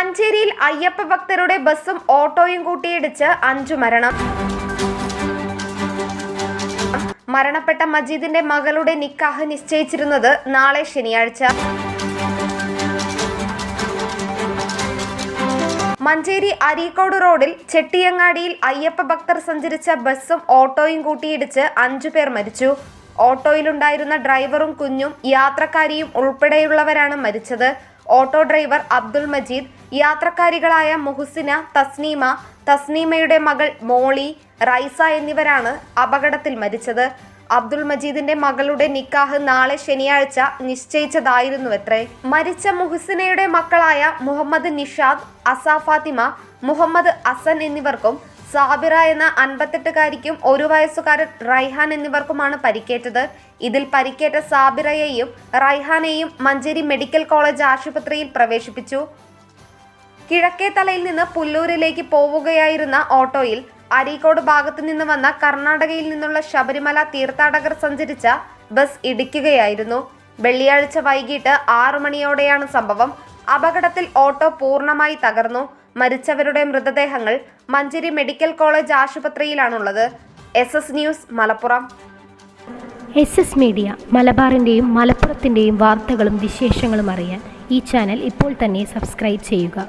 മഞ്ചേരിയിൽ അയ്യപ്പ ഭക്തരുടെ ബസ്സും ഓട്ടോയും കൂട്ടിയിടിച്ച് അഞ്ചു മരണം. മരണപ്പെട്ട മജീദിന്റെ മകളുടെ നിക്കാഹ് നിശ്ചയിച്ചിരുന്നത് നാളെ ശനിയാഴ്ച. മഞ്ചേരി അരീക്കോട് റോഡിൽ ചെട്ടിയങ്ങാടിയിൽ അയ്യപ്പ ഭക്തർ സഞ്ചരിച്ച ബസ്സും ഓട്ടോയും കൂട്ടിയിടിച്ച് അഞ്ചു പേർ മരിച്ചു. ഓട്ടോയിലുണ്ടായിരുന്ന ഡ്രൈവറും കുഞ്ഞും യാത്രക്കാരിയും ഉൾപ്പെടെയുള്ളവരാണ് മരിച്ചത്. ഓട്ടോ ഡ്രൈവർ അബ്ദുൾ മജീദ് യാത്രക്കാരികളായ മുഹുസിന തസ്നീമ തസ്നീമയുടെ മകൾ മോളി റൈസ എന്നിവരാണ് അപകടത്തിൽ മരിച്ചത്. അബ്ദുൾ മജീദിന്റെ മകളുടെ നിക്കാഹ് നാളെ ശനിയാഴ്ച നിശ്ചയിച്ചതായിരുന്നുവത്രേ. മരിച്ച മുഹസിനയുടെ മക്കളായ മുഹമ്മദ് നിഷാദ് അസ ഫാത്തിമ മുഹമ്മദ് അസൻ എന്നിവർക്കും സാബിറ എന്ന അൻപത്തെട്ടുകാരിക്കും ഒരു വയസ്സുകാരൻ റൈഹാൻ എന്നിവർക്കുമാണ് പരിക്കേറ്റത്. ഇതിൽ പരിക്കേറ്റ സാബിറയെയും റൈഹാനെയും മഞ്ചേരി മെഡിക്കൽ കോളേജ് ആശുപത്രിയിൽ പ്രവേശിപ്പിച്ചു. കിഴക്കേ തലയിൽ നിന്ന് പുല്ലൂരിലേക്ക് പോവുകയായിരുന്ന ഓട്ടോയിൽ അരീക്കോട് ഭാഗത്തു നിന്ന് വന്ന കർണാടകയിൽ നിന്നുള്ള ശബരിമല തീർത്ഥാടകർ സഞ്ചരിച്ച ബസ് ഇടിക്കുകയായിരുന്നു. വെള്ളിയാഴ്ച വൈകിട്ട് ആറു മണിയോടെയാണ് സംഭവം. അപകടത്തിൽ ഓട്ടോ പൂർണമായി തകർന്നു. മരിച്ചവരുടെ മൃതദേഹങ്ങൾ Manjeri medical college ആശുപത്രിയിലാണുള്ളത്. S S news Malappuram. S S media മലബാറിന്റെയും മലപ്പുറത്തിന്റെയും വാർത്തകളും വിശേഷങ്ങളും അറിയാൻ ഈ ചാനൽ ഇപ്പോൾ തന്നെ സബ്സ്ക്രൈബ് ചെയ്യുക.